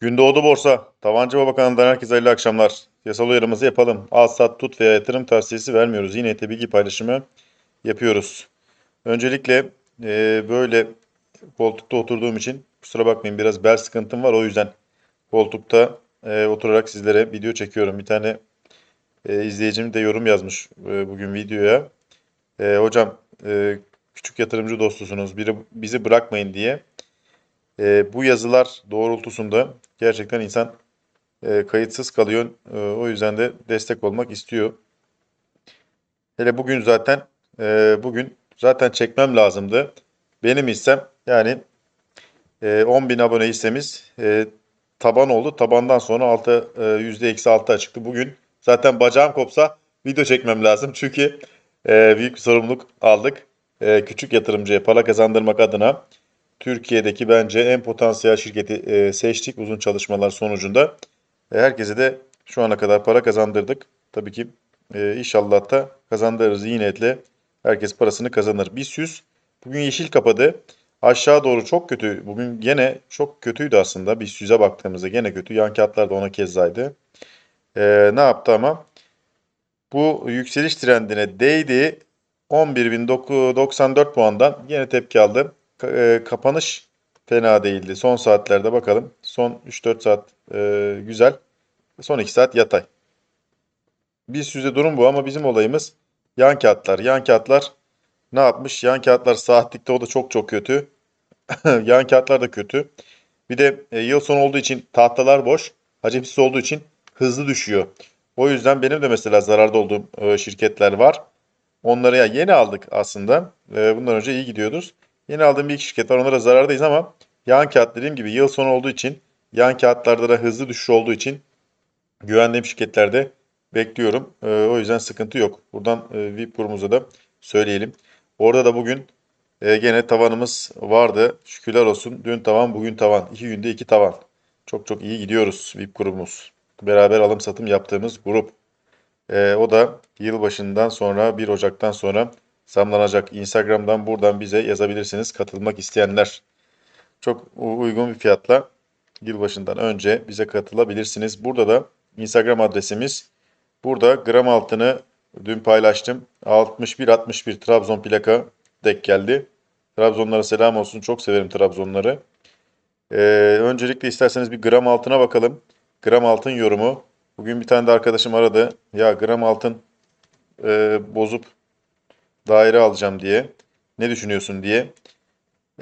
Gündoğdu Borsa, Tabancı Baba kanalından herkese hayırlı akşamlar. Yasal uyarımızı yapalım. Al, sat, tut veya yatırım tavsiyesi vermiyoruz. Yine bilgi paylaşımı yapıyoruz. Öncelikle e, böyle koltukta oturduğum için kusura bakmayın biraz bel sıkıntım var. O yüzden koltukta e, oturarak sizlere video çekiyorum. Bir tane e, izleyicim de yorum yazmış e, bugün videoya. E, hocam e, küçük yatırımcı dostusunuz. Biri, bizi bırakmayın diye. E, bu yazılar doğrultusunda gerçekten insan e, kayıtsız kalıyor. E, o yüzden de destek olmak istiyor. Hele bugün zaten e, bugün zaten çekmem lazımdı. Benim hissem yani e, 10 bin abone hissemiz e, taban oldu. Tabandan sonra altı, e, yüzde eksi altı çıktı. Bugün zaten bacağım kopsa video çekmem lazım. Çünkü e, büyük bir sorumluluk aldık. E, küçük yatırımcıya para kazandırmak adına Türkiye'deki bence en potansiyel şirketi e, seçtik uzun çalışmalar sonucunda. E, herkese de şu ana kadar para kazandırdık. Tabii ki e, inşallah da kazandırırız iyi niyetle. Herkes parasını kazanır. BIST bugün yeşil kapadı. Aşağı doğru çok kötü. Bugün gene çok kötüydü aslında. BIST 100'e baktığımızda gene kötü. Yan kağıtlar da ona kezzaydı. E, ne yaptı ama? Bu yükseliş trendine değdi. 11.094 puandan yine tepki aldı. E, kapanış fena değildi. Son saatlerde bakalım. Son 3-4 saat e, güzel. Son 2 saat yatay. Biz yüzde durum bu ama bizim olayımız yan kağıtlar. Yan kağıtlar ne yapmış? Yan kağıtlar saatlikte o da çok çok kötü. yan kağıtlar da kötü. Bir de e, yıl sonu olduğu için tahtalar boş. Hacimsiz olduğu için hızlı düşüyor. O yüzden benim de mesela zararda olduğum e, şirketler var. Onları ya yeni aldık aslında. E, bundan önce iyi gidiyoruz. Yeni aldığım bir iki şirket var. Onlara zarardayız ama yan kağıt dediğim gibi yıl sonu olduğu için yan kağıtlarda da hızlı düşüş olduğu için güvendiğim şirketlerde bekliyorum. Ee, o yüzden sıkıntı yok. Buradan e, VIP kurumuza da söyleyelim. Orada da bugün e, gene tavanımız vardı. Şükürler olsun. Dün tavan, bugün tavan. İki günde iki tavan. Çok çok iyi gidiyoruz VIP grubumuz. Beraber alım satım yaptığımız grup. Ee, o da yılbaşından sonra 1 Ocak'tan sonra zamlanacak. Instagram'dan buradan bize yazabilirsiniz katılmak isteyenler. Çok uygun bir fiyatla yılbaşından önce bize katılabilirsiniz. Burada da Instagram adresimiz. Burada gram altını dün paylaştım. 61-61 Trabzon plaka denk geldi. Trabzonlara selam olsun. Çok severim Trabzonları. Ee, öncelikle isterseniz bir gram altına bakalım. Gram altın yorumu. Bugün bir tane de arkadaşım aradı. Ya gram altın e, bozup daire alacağım diye. Ne düşünüyorsun diye.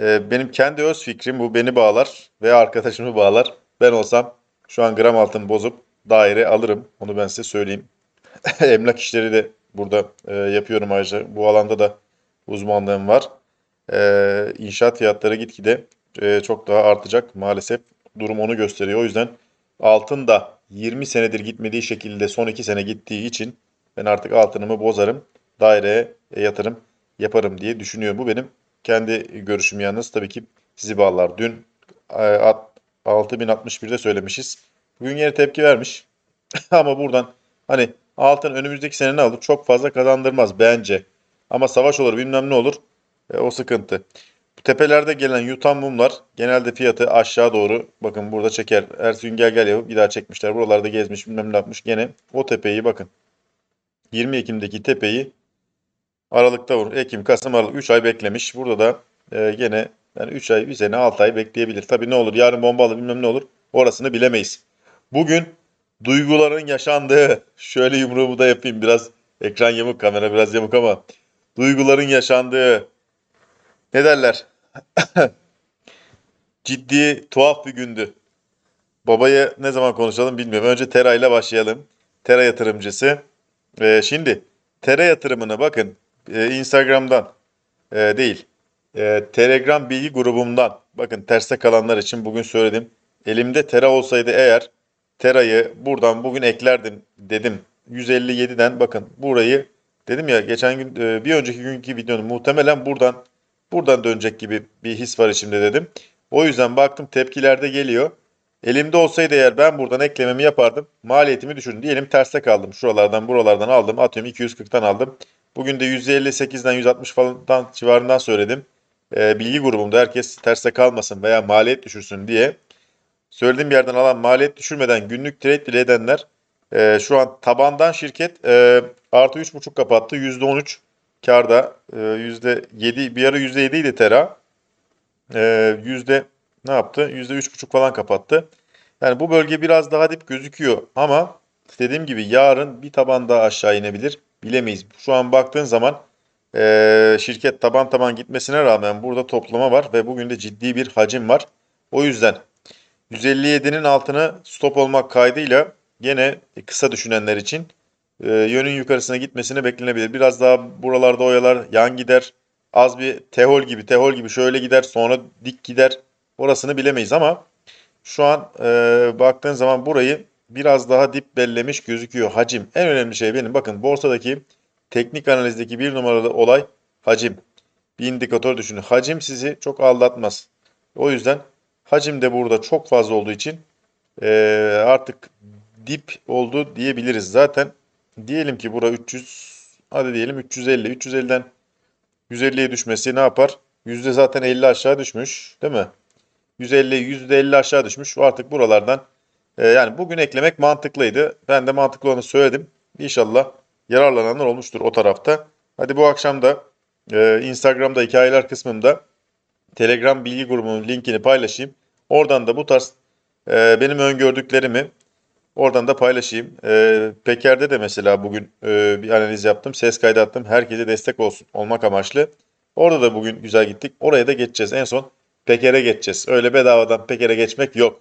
Ee, benim kendi öz fikrim bu beni bağlar ve arkadaşımı bağlar. Ben olsam şu an gram altın bozup daire alırım. Onu ben size söyleyeyim. Emlak işleri de burada e, yapıyorum ayrıca. Bu alanda da uzmanlığım var. E, inşaat fiyatları gitgide e, çok daha artacak. Maalesef durum onu gösteriyor. O yüzden altın da 20 senedir gitmediği şekilde son 2 sene gittiği için ben artık altınımı bozarım. Daireye yatırım yaparım diye düşünüyorum. Bu benim kendi görüşüm yalnız. Tabii ki sizi bağlar. Dün e, at- 6061'de söylemişiz. Bugün yine tepki vermiş. Ama buradan hani altın önümüzdeki sene ne olur? Çok fazla kazandırmaz bence. Ama savaş olur bilmem ne olur. E, o sıkıntı. Tepelerde gelen yutan mumlar genelde fiyatı aşağı doğru bakın burada çeker. Ertesi gün gel gel yapıp bir daha çekmişler. Buralarda gezmiş bilmem ne yapmış. Gene o tepeyi bakın. 20 Ekim'deki tepeyi Aralık'ta vurur. Ekim, Kasım, Aralık 3 ay beklemiş. Burada da e, gene yani 3 ay, 1 sene 6 ay bekleyebilir. Tabii ne olur yarın bombalı bilmem ne olur orasını bilemeyiz. Bugün duyguların yaşandığı şöyle yumruğumu da yapayım biraz ekran yamuk kamera biraz yamuk ama duyguların yaşandığı ne derler ciddi tuhaf bir gündü. Babaya ne zaman konuşalım bilmiyorum. Önce Tera ile başlayalım. Tera yatırımcısı. Ee, şimdi Tera yatırımını bakın e, Instagram'dan e, değil e, Telegram bilgi grubumdan bakın terste kalanlar için bugün söyledim. Elimde Tera olsaydı eğer Tera'yı buradan bugün eklerdim dedim. 157'den bakın burayı dedim ya geçen gün e, bir önceki günkü videonun muhtemelen buradan buradan dönecek gibi bir his var içimde dedim. O yüzden baktım tepkilerde geliyor. Elimde olsaydı eğer ben buradan eklememi yapardım. Maliyetimi düşürdüm. Diyelim terste kaldım. Şuralardan buralardan aldım. Atıyorum 240'tan aldım. Bugün de 158'den 160 falan civarından söyledim. Ee, bilgi grubumda herkes terste kalmasın veya maliyet düşürsün diye söylediğim yerden alan maliyet düşürmeden günlük trade bile edenler e, şu an tabandan şirket e, artı 3.5 kapattı. %13 karda. E, %7 bir ara %7 idi Tera. E, yüzde ne yaptı? %3.5 falan kapattı. Yani bu bölge biraz daha dip gözüküyor ama dediğim gibi yarın bir taban daha aşağı inebilir. Bilemeyiz. Şu an baktığın zaman e, şirket taban taban gitmesine rağmen burada toplama var ve bugün de ciddi bir hacim var. O yüzden 157'nin altına stop olmak kaydıyla gene kısa düşünenler için e, yönün yukarısına gitmesine beklenebilir. Biraz daha buralarda oyalar yan gider. Az bir tehol gibi tehol gibi şöyle gider sonra dik gider. Orasını bilemeyiz ama şu an e, baktığın zaman burayı biraz daha dip bellemiş gözüküyor. Hacim en önemli şey benim. Bakın borsadaki teknik analizdeki bir numaralı olay hacim. Bir indikatör düşünün. Hacim sizi çok aldatmaz. O yüzden hacim de burada çok fazla olduğu için e, artık dip oldu diyebiliriz. Zaten diyelim ki bura 300 hadi diyelim 350. 350'den 150'ye düşmesi ne yapar? Yüzde zaten 50 aşağı düşmüş değil mi? 150 %50 aşağı düşmüş. Artık buralardan e, yani bugün eklemek mantıklıydı. Ben de mantıklı onu söyledim. İnşallah yararlananlar olmuştur o tarafta. Hadi bu akşam da e, Instagram'da hikayeler kısmında Telegram bilgi grubunun linkini paylaşayım. Oradan da bu tarz e, benim öngördüklerimi oradan da paylaşayım. E, Peker'de de mesela bugün e, bir analiz yaptım. Ses kaydı attım. Herkese destek olsun olmak amaçlı. Orada da bugün güzel gittik. Oraya da geçeceğiz. En son Peker'e geçeceğiz. Öyle bedavadan Peker'e geçmek yok.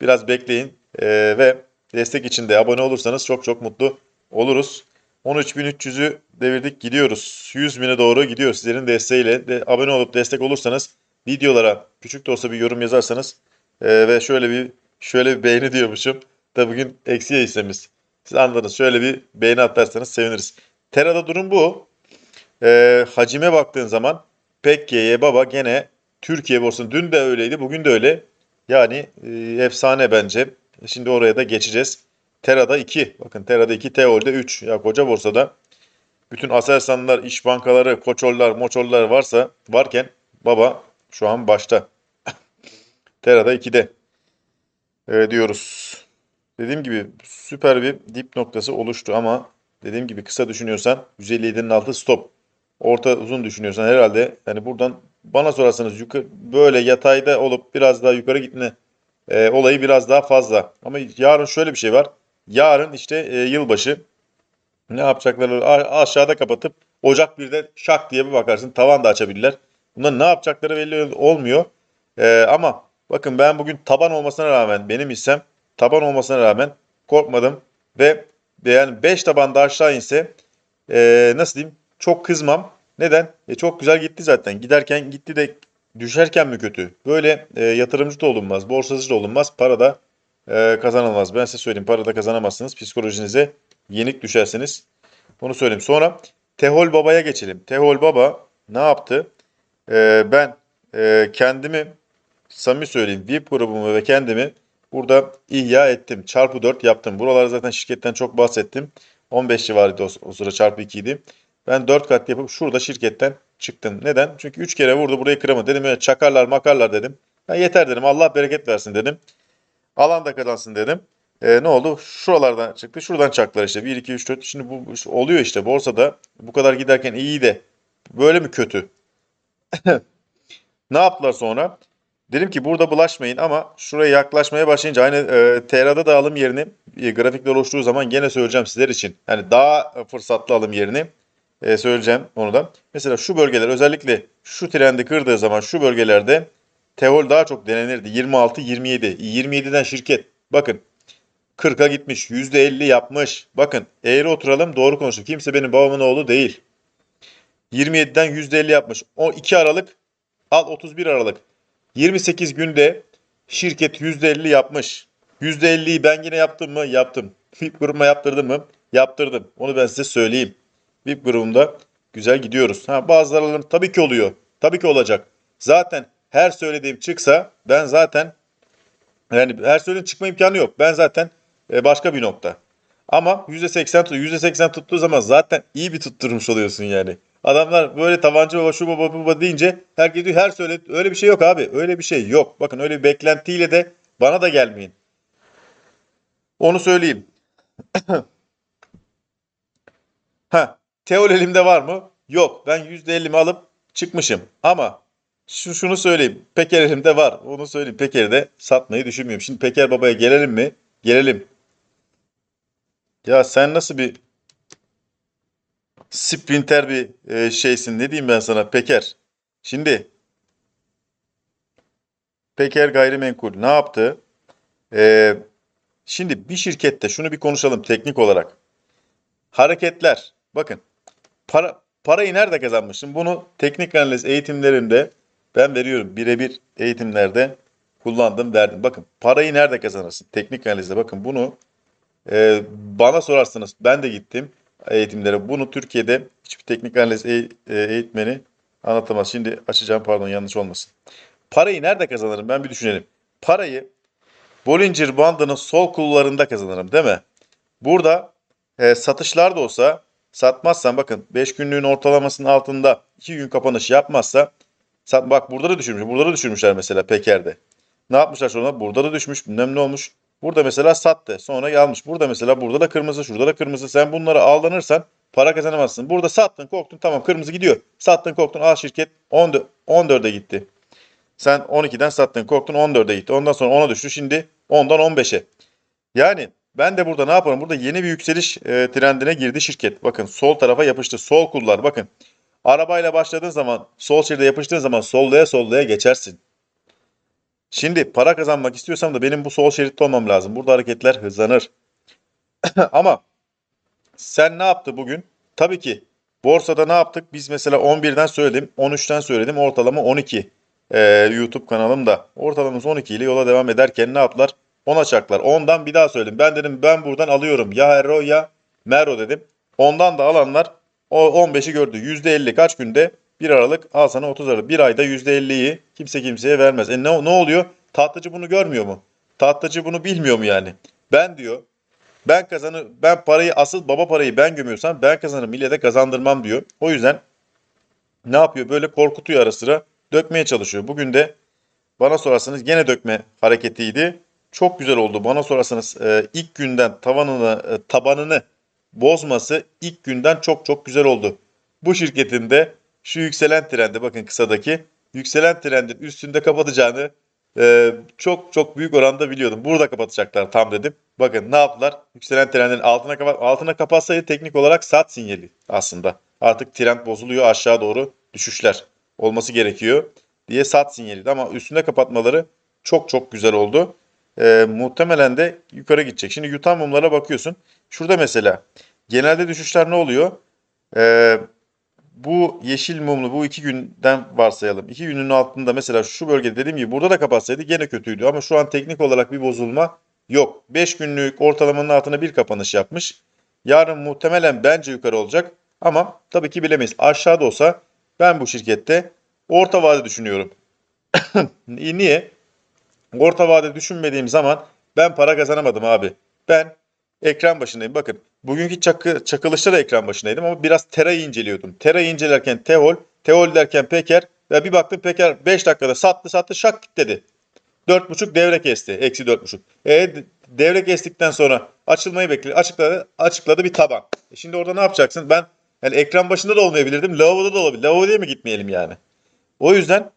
Biraz bekleyin e, ve destek için de abone olursanız çok çok mutlu oluruz. 13.300'ü devirdik gidiyoruz. 100 bine doğru gidiyor sizlerin desteğiyle. De, abone olup destek olursanız videolara küçük de olsa bir yorum yazarsanız e, ve şöyle bir şöyle bir beğeni diyormuşum. Da bugün eksiye hissemiz. Siz anladınız. Şöyle bir beğeni atarsanız seviniriz. Tera'da durum bu. E, hacime baktığın zaman Pekke'ye baba gene Türkiye borsası dün de öyleydi bugün de öyle. Yani e, efsane bence. Şimdi oraya da geçeceğiz. Tera'da 2. Bakın Tera'da 2, Teol'de 3. Ya koca borsada bütün Aselsanlar, iş bankaları, koçollar, moçollar varsa varken baba şu an başta. Tera'da 2'de e, diyoruz. Dediğim gibi süper bir dip noktası oluştu ama dediğim gibi kısa düşünüyorsan 157'nin altı stop. Orta uzun düşünüyorsan herhalde yani buradan bana sorarsanız böyle yatayda olup biraz daha yukarı gitme e, olayı biraz daha fazla. Ama yarın şöyle bir şey var. Yarın işte e, yılbaşı ne yapacakları aşağıda kapatıp Ocak 1'de şak diye bir bakarsın tavan da açabilirler. Bunlar ne yapacakları belli olmuyor. E, ama bakın ben bugün taban olmasına rağmen benim hissem taban olmasına rağmen korkmadım ve yani 5 taban da aşağı inse e, nasıl diyeyim çok kızmam. Neden? E, çok güzel gitti zaten. Giderken gitti de düşerken mi kötü? Böyle e, yatırımcı da olunmaz, borsacı da olunmaz, para da e, kazanılmaz. Ben size söyleyeyim para da kazanamazsınız. Psikolojinize yenik düşersiniz. Bunu söyleyeyim. Sonra Tehol Baba'ya geçelim. Tehol Baba ne yaptı? E, ben e, kendimi samimi söyleyeyim VIP grubumu ve kendimi burada ihya ettim. Çarpı 4 yaptım. Buralarda zaten şirketten çok bahsettim. 15 civarıydı o, o sıra çarpı 2 idi. Ben 4 kat yapıp şurada şirketten çıktım. Neden? Çünkü 3 kere vurdu burayı kıramadı. Dedim ya çakarlar makarlar dedim. Ya yeter dedim Allah bereket versin dedim. Alan da kazansın dedim. E, ne oldu? Şuralardan çıktı. Şuradan çaktılar işte. 1, 2, 3, 4. Şimdi bu oluyor işte borsada. Bu kadar giderken iyi de böyle mi kötü? ne yaptılar sonra? Dedim ki burada bulaşmayın ama şuraya yaklaşmaya başlayınca aynı e, TRA'da da alım yerini e, grafikler oluştuğu zaman gene söyleyeceğim sizler için. Yani daha fırsatlı alım yerini e, söyleyeceğim onu da. Mesela şu bölgeler özellikle şu trendi kırdığı zaman şu bölgelerde Teol daha çok denenirdi. 26, 27. 27'den şirket. Bakın 40'a gitmiş. %50 yapmış. Bakın eğri oturalım doğru konuşalım. Kimse benim babamın oğlu değil. 27'den %50 yapmış. O 2 Aralık al 31 Aralık. 28 günde şirket %50 yapmış. %50'yi ben yine yaptım mı? Yaptım. VIP grubuma yaptırdım mı? Yaptırdım. Onu ben size söyleyeyim. VIP grubunda güzel gidiyoruz. Ha, bazıları tabii ki oluyor. Tabii ki olacak. Zaten her söylediğim çıksa ben zaten yani her söylediğim çıkma imkanı yok. Ben zaten e, başka bir nokta. Ama %80 tut, %80 tuttuğu zaman zaten iyi bir tutturmuş oluyorsun yani. Adamlar böyle tabancı baba şu baba baba deyince herkes diyor her söyle öyle bir şey yok abi. Öyle bir şey yok. Bakın öyle bir beklentiyle de Bana da gelmeyin. Onu söyleyeyim. Ha, teol elimde var mı? Yok. Ben %50'mi alıp çıkmışım. Ama şu şunu söyleyeyim. Peker elimde var. Onu söyleyeyim. Peker'i de satmayı düşünmüyorum. Şimdi Peker Baba'ya gelelim mi? Gelelim. Ya sen nasıl bir sprinter bir e, şeysin. Ne diyeyim ben sana Peker? Şimdi Peker Gayrimenkul ne yaptı? Ee, şimdi bir şirkette şunu bir konuşalım teknik olarak. Hareketler. Bakın para, parayı nerede kazanmışım? Bunu teknik analiz eğitimlerimde ben veriyorum. Birebir eğitimlerde kullandım verdim. Bakın parayı nerede kazanırsın? Teknik analizde bakın bunu e, bana sorarsanız ben de gittim eğitimlere. Bunu Türkiye'de hiçbir teknik analiz e, eğitmeni anlatamaz. Şimdi açacağım pardon yanlış olmasın. Parayı nerede kazanırım? Ben bir düşünelim. Parayı Bollinger bandının sol kullarında kazanırım değil mi? Burada e, satışlar da olsa satmazsan bakın 5 günlüğün ortalamasının altında 2 gün kapanış yapmazsa sat, bak burada da düşürmüş. Burada da düşürmüşler mesela Peker'de. Ne yapmışlar sonra? Burada da düşmüş. Bilmem ne olmuş. Burada mesela sattı. Sonra almış. Burada mesela burada da kırmızı. Şurada da kırmızı. Sen bunlara aldanırsan para kazanamazsın. Burada sattın korktun. Tamam kırmızı gidiyor. Sattın korktun. Al şirket 14, 14'e gitti. Sen 12'den sattın korktun 14'e gitti. Ondan sonra 10'a düştü. Şimdi 10'dan 15'e. Yani ben de burada ne yaparım? Burada yeni bir yükseliş e, trendine girdi şirket. Bakın sol tarafa yapıştı. Sol kullar bakın. Arabayla başladığın zaman sol şeride yapıştığın zaman sollaya sollaya geçersin. Şimdi para kazanmak istiyorsam da benim bu sol şeritte olmam lazım. Burada hareketler hızlanır. Ama sen ne yaptı bugün? Tabii ki borsada ne yaptık? Biz mesela 11'den söyledim, 13'ten söyledim. Ortalama 12. Ee, YouTube kanalımda. Ortalamamız 12 ile yola devam ederken ne yaptılar? 10 açaklar. Ondan bir daha söyledim. Ben dedim ben buradan alıyorum. Ya Hero ya Mero dedim. Ondan da alanlar o 15'i gördü. %50 kaç günde? 1 Aralık al sana 30 Aralık. Bir ayda %50'yi kimse kimseye vermez. E ne, ne oluyor? Tatlıcı bunu görmüyor mu? Tatlıcı bunu bilmiyor mu yani? Ben diyor ben kazanır ben parayı asıl baba parayı ben gömüyorsam ben kazanırım millete kazandırmam diyor. O yüzden ne yapıyor? Böyle korkutuyor ara sıra. Dökmeye çalışıyor. Bugün de bana sorarsanız gene dökme hareketiydi. Çok güzel oldu. Bana sorarsanız e, ilk günden tavanını, e, tabanını bozması ilk günden çok çok güzel oldu. Bu şirketin de şu yükselen trendi bakın kısadaki yükselen trendin üstünde kapatacağını e, çok çok büyük oranda biliyordum. Burada kapatacaklar tam dedim. Bakın ne yaptılar? Yükselen trendin altına kapat altına kapatsaydı teknik olarak sat sinyali aslında. Artık trend bozuluyor aşağı doğru düşüşler olması gerekiyor diye sat sinyaliydi ama üstünde kapatmaları çok çok güzel oldu. E, muhtemelen de yukarı gidecek. Şimdi yutan mumlara bakıyorsun. Şurada mesela genelde düşüşler ne oluyor? E, bu yeşil mumlu bu iki günden varsayalım. İki günün altında mesela şu bölgede dediğim gibi burada da kapatsaydı gene kötüydü. Ama şu an teknik olarak bir bozulma yok. 5 günlük ortalamanın altına bir kapanış yapmış. Yarın muhtemelen bence yukarı olacak. Ama tabii ki bilemeyiz. Aşağıda olsa ben bu şirkette orta vade düşünüyorum. Niye? Orta vade düşünmediğim zaman ben para kazanamadım abi. Ben ekran başındayım. Bakın bugünkü çakı, çakılışta da ekran başındaydım ama biraz Tera'yı inceliyordum. Tera'yı incelerken Teol, Teol derken Peker ve bir baktım Peker 5 dakikada sattı sattı şak git dedi. 4.5 devre kesti. Eksi 4.5. E, devre kestikten sonra açılmayı bekliyor. Açıkladı, açıkladı bir taban. E şimdi orada ne yapacaksın? Ben yani ekran başında da olmayabilirdim. Lavaboda da olabilir. Lavaboya mı gitmeyelim yani? O yüzden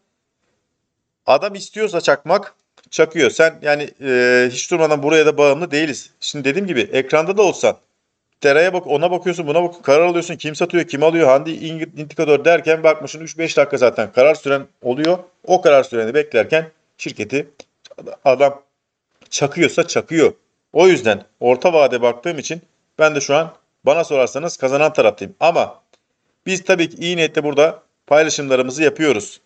adam istiyorsa çakmak çakıyor. Sen yani e, hiç durmadan buraya da bağımlı değiliz. Şimdi dediğim gibi ekranda da olsan Tera'ya bak ona bakıyorsun buna bak karar alıyorsun kim satıyor kim alıyor hangi indikatör derken bakmışsın 3-5 dakika zaten karar süren oluyor. O karar süreni beklerken şirketi adam çakıyorsa çakıyor. O yüzden orta vade baktığım için ben de şu an bana sorarsanız kazanan taraftayım. Ama biz tabii ki iyi niyetle burada paylaşımlarımızı yapıyoruz.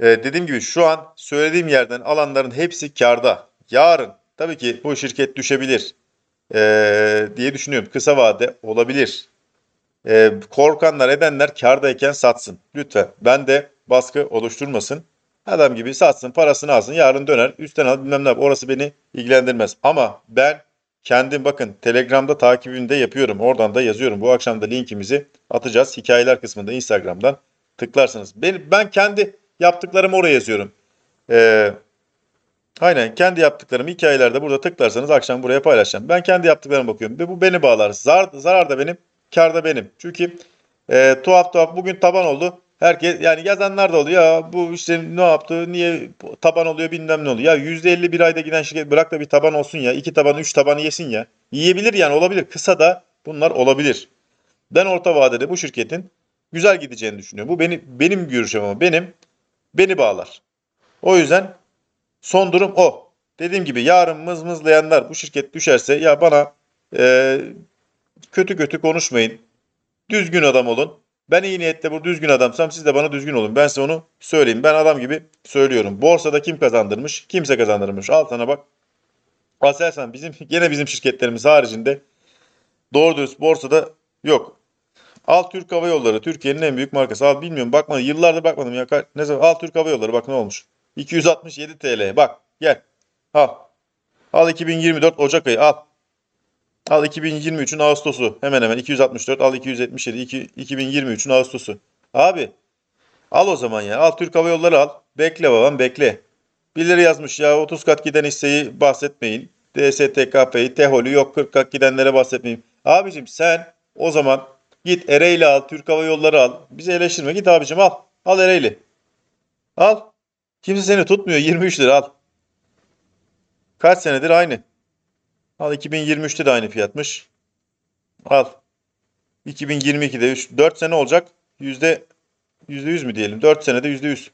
Ee, dediğim gibi şu an söylediğim yerden alanların hepsi karda. Yarın tabii ki bu şirket düşebilir ee, diye düşünüyorum. Kısa vade olabilir. Ee, korkanlar edenler kardayken satsın. Lütfen ben de baskı oluşturmasın. Adam gibi satsın parasını alsın yarın döner üstten al bilmem ne. Orası beni ilgilendirmez. Ama ben kendim bakın Telegram'da takibinde yapıyorum. Oradan da yazıyorum. Bu akşam da linkimizi atacağız. Hikayeler kısmında Instagram'dan tıklarsınız. Ben, ben kendi yaptıklarımı oraya yazıyorum. Ee, Aynen kendi yaptıklarımı hikayelerde burada tıklarsanız akşam buraya paylaşacağım. Ben kendi yaptıklarıma bakıyorum ve bu beni bağlar. Zar, zarar da benim, kar da benim. Çünkü e, tuhaf tuhaf bugün taban oldu. Herkes yani yazanlar da oluyor. Ya bu işte ne yaptı? Niye taban oluyor bilmem ne oluyor. Ya %50 bir ayda giden şirket bırak da bir taban olsun ya. iki taban, üç tabanı yesin ya. Yiyebilir yani olabilir. Kısa da bunlar olabilir. Ben orta vadede bu şirketin güzel gideceğini düşünüyorum. Bu benim benim görüşüm ama benim beni bağlar. O yüzden son durum o. Dediğim gibi yarın mızmızlayanlar bu şirket düşerse ya bana e, kötü kötü konuşmayın. Düzgün adam olun. Ben iyi niyetle bu düzgün adamsam siz de bana düzgün olun. Ben size onu söyleyeyim. Ben adam gibi söylüyorum. Borsada kim kazandırmış? Kimse kazandırmış. Al sana bak. Aselsan bizim gene bizim şirketlerimiz haricinde doğru dürüst borsada yok. Al Türk Hava Yolları Türkiye'nin en büyük markası. Al bilmiyorum bakmadım. Yıllardır bakmadım ya. Ne zaman? Al Türk Hava Yolları bak ne olmuş. 267 TL. Bak gel. Al. Al 2024 Ocak ayı al. Al 2023'ün Ağustos'u. Hemen hemen 264 al 277 iki- 2023'ün Ağustos'u. Abi al o zaman ya. Al Türk Hava Yolları al. Bekle babam bekle. Birileri yazmış ya 30 kat giden hisseyi bahsetmeyin. DSTKP'yi, TEHOL'ü yok 40 kat gidenlere bahsetmeyin. Abicim sen o zaman git Ereğli al, Türk Hava Yolları al. Bizi eleştirme git abicim al. Al Ereğli. Al. Kimse seni tutmuyor 23 lira al. Kaç senedir aynı. Al 2023'te de aynı fiyatmış. Al. 2022'de 3, 4 sene olacak. Yüzde 100 mü diyelim? 4 senede %100.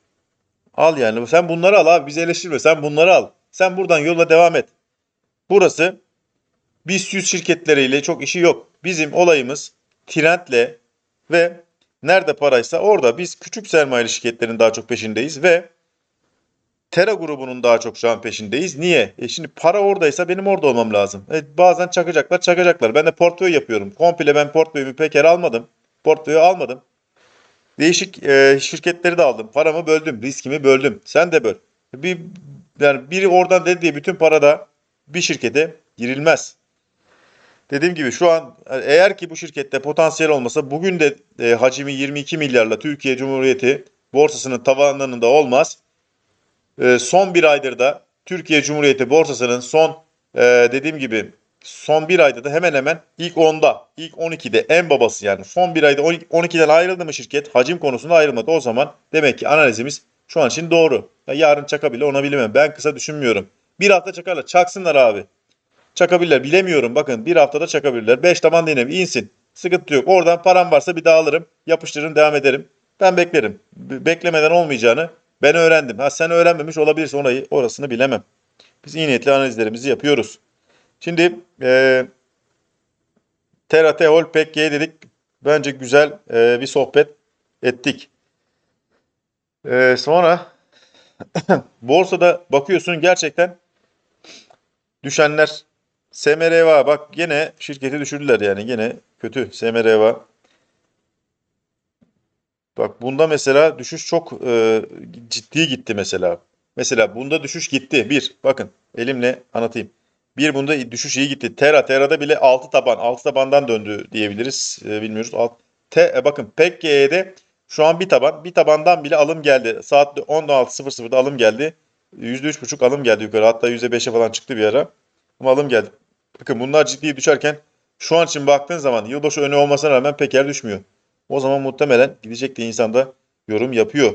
Al yani. Sen bunları al abi. Bizi eleştirme. Sen bunları al. Sen buradan yola devam et. Burası BIST 100 şirketleriyle çok işi yok. Bizim olayımız trendle ve nerede paraysa orada biz küçük sermayeli şirketlerin daha çok peşindeyiz ve Tera grubunun daha çok şu an peşindeyiz. Niye? E şimdi para oradaysa benim orada olmam lazım. E bazen çakacaklar, çakacaklar. Ben de portföy yapıyorum. Komple ben portföyümü peker almadım. Portföyü almadım. Değişik e, şirketleri de aldım. Paramı böldüm, riskimi böldüm. Sen de böl. Bir yani biri oradan dedi diye bütün para da bir şirkete girilmez. Dediğim gibi şu an eğer ki bu şirkette potansiyel olmasa bugün de e, hacmi 22 milyarla Türkiye Cumhuriyeti borsasının tavanlarında olmaz. E, son bir aydır da Türkiye Cumhuriyeti borsasının son e, dediğim gibi son bir ayda da hemen hemen ilk 10'da, ilk 12'de en babası yani son bir ayda 12'den ayrıldı mı şirket hacim konusunda ayrılmadı. O zaman demek ki analizimiz şu an için doğru. Ya yarın çakabilir ona bilemem. Ben kısa düşünmüyorum. Bir hafta çakarlar. Çaksınlar abi. Çakabilirler. Bilemiyorum. Bakın bir haftada çakabilirler. 5 taban denem insin. Sıkıntı yok. Oradan param varsa bir daha alırım. Yapıştırırım devam ederim. Ben beklerim. Be- Beklemeden olmayacağını ben öğrendim. Ha sen öğrenmemiş olabilirsin orayı. Orasını bilemem. Biz iyi niyetli analizlerimizi yapıyoruz. Şimdi e, Terra Tehol Pekke'ye dedik. Bence güzel e, bir sohbet ettik. E, sonra borsada bakıyorsun gerçekten düşenler SMRVA bak gene şirketi düşürdüler yani gene kötü SMRVA. Bak bunda mesela düşüş çok e, ciddi gitti mesela. Mesela bunda düşüş gitti. Bir bakın elimle anlatayım. Bir bunda düşüş iyi gitti. Tera Tera'da bile 6 taban 6 tabandan döndü diyebiliriz. E, bilmiyoruz. Alt, te, e, bakın PEKG'de şu an bir taban. Bir tabandan bile alım geldi. Saat 16.00'da alım geldi. %3.5 alım geldi yukarı. Hatta %5'e falan çıktı bir ara. Ama alım geldi. Bakın bunlar ciddi düşerken şu an için baktığın zaman yılbaşı önü olmasına rağmen peker düşmüyor. O zaman muhtemelen gidecek diye insan da yorum yapıyor.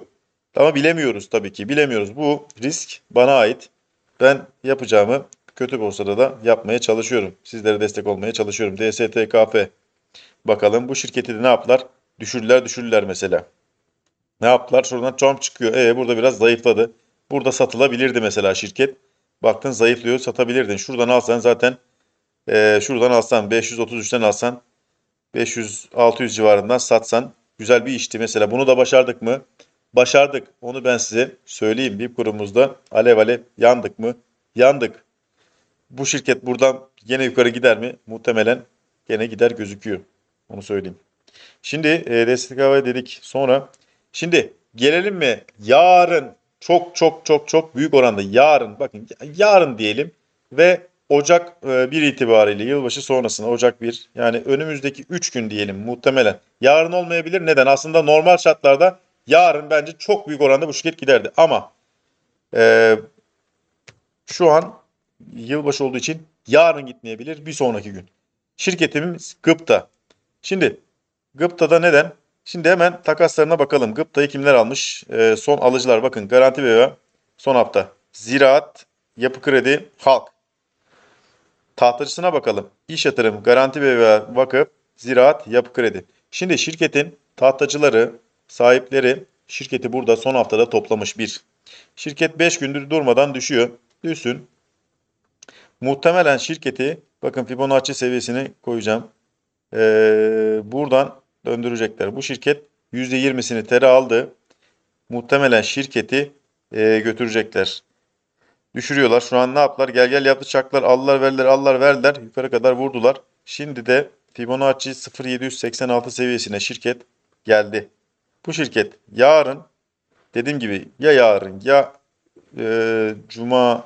Ama bilemiyoruz tabii ki. Bilemiyoruz. Bu risk bana ait. Ben yapacağımı kötü borsada da yapmaya çalışıyorum. Sizlere destek olmaya çalışıyorum. DSTKP. Bakalım bu şirketi de ne yaptılar? Düşürdüler düşürdüler mesela. Ne yaptılar? Şuradan çomp çıkıyor. E burada biraz zayıfladı. Burada satılabilirdi mesela şirket. Baktın zayıflıyor satabilirdin. Şuradan alsan zaten e, şuradan alsan 533'ten alsan 500-600 civarından satsan güzel bir işti. Mesela bunu da başardık mı? Başardık. Onu ben size söyleyeyim. Bir kurumuzda alev alev yandık mı? Yandık. Bu şirket buradan yine yukarı gider mi? Muhtemelen gene gider gözüküyor. Onu söyleyeyim. Şimdi e, destek hava dedik. Sonra şimdi gelelim mi? Yarın çok çok çok çok büyük oranda yarın bakın yarın diyelim ve Ocak e, 1 itibariyle yılbaşı sonrasında Ocak 1 yani önümüzdeki 3 gün diyelim muhtemelen. Yarın olmayabilir. Neden? Aslında normal şartlarda yarın bence çok büyük oranda bu şirket giderdi. Ama e, şu an yılbaşı olduğu için yarın gitmeyebilir bir sonraki gün. Şirketimiz Gıpta. Şimdi Gıpta'da neden? Şimdi hemen takaslarına bakalım. Gıpta'yı kimler almış? Ee, son alıcılar bakın Garanti BBVA son hafta. Ziraat, Yapı Kredi, Halk. Tahtacısına bakalım. İş yatırım, Garanti BBVA, Vakıf, Ziraat, Yapı Kredi. Şimdi şirketin tahtacıları, sahipleri şirketi burada son haftada toplamış bir. Şirket 5 gündür durmadan düşüyor. Düşsün. Muhtemelen şirketi bakın Fibonacci seviyesini koyacağım. Ee, buradan döndürecekler. Bu şirket %20'sini tere aldı. Muhtemelen şirketi e, götürecekler. Düşürüyorlar. Şu an ne yaptılar? Gel gel yaptı çaklar. Aldılar verdiler aldılar verdiler. Yukarı kadar vurdular. Şimdi de Fibonacci 0786 seviyesine şirket geldi. Bu şirket yarın dediğim gibi ya yarın ya e, cuma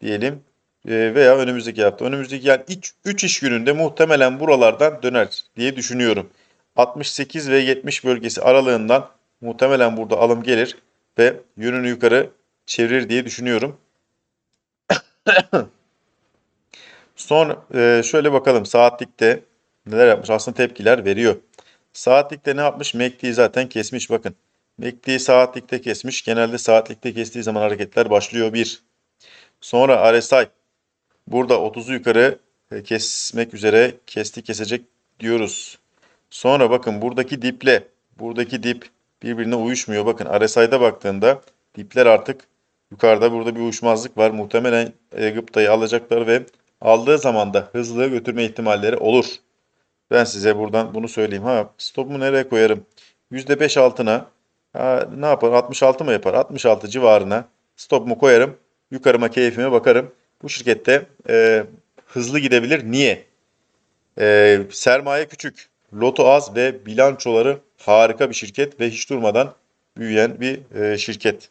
diyelim e, veya önümüzdeki hafta. Önümüzdeki yani 3 iş gününde muhtemelen buralardan döner diye düşünüyorum. 68 ve 70 bölgesi aralığından muhtemelen burada alım gelir ve yönünü yukarı çevirir diye düşünüyorum. Son e, şöyle bakalım saatlikte neler yapmış. Aslında tepkiler veriyor. Saatlikte ne yapmış? MACD'yi zaten kesmiş bakın. MACD'yi saatlikte kesmiş. Genelde saatlikte kestiği zaman hareketler başlıyor. Bir. Sonra RSI. Burada 30'u yukarı e, kesmek üzere kesti kesecek diyoruz. Sonra bakın buradaki diple buradaki dip birbirine uyuşmuyor. Bakın RSI'da baktığında dipler artık yukarıda burada bir uyuşmazlık var. Muhtemelen gıptayı alacaklar ve aldığı zaman da hızlı götürme ihtimalleri olur. Ben size buradan bunu söyleyeyim. Ha stopumu nereye koyarım? %5 altına ha, ne yapar? 66 mı yapar? 66 civarına stopumu koyarım. Yukarıma keyfime bakarım. Bu şirkette e, hızlı gidebilir. Niye? E, sermaye küçük, loto az ve bilançoları harika bir şirket ve hiç durmadan büyüyen bir e, şirket.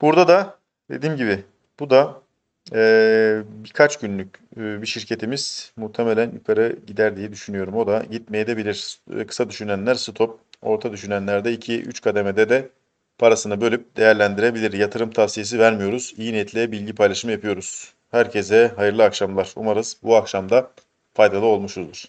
Burada da dediğim gibi bu da e, birkaç günlük e, bir şirketimiz muhtemelen yukarı gider diye düşünüyorum. O da gitmeye de bilir. E, Kısa düşünenler stop, orta düşünenler de 2-3 kademede de parasını bölüp değerlendirebilir. Yatırım tavsiyesi vermiyoruz. İyi niyetle bilgi paylaşımı yapıyoruz. Herkese hayırlı akşamlar. Umarız bu akşam da faydalı olmuşuzdur.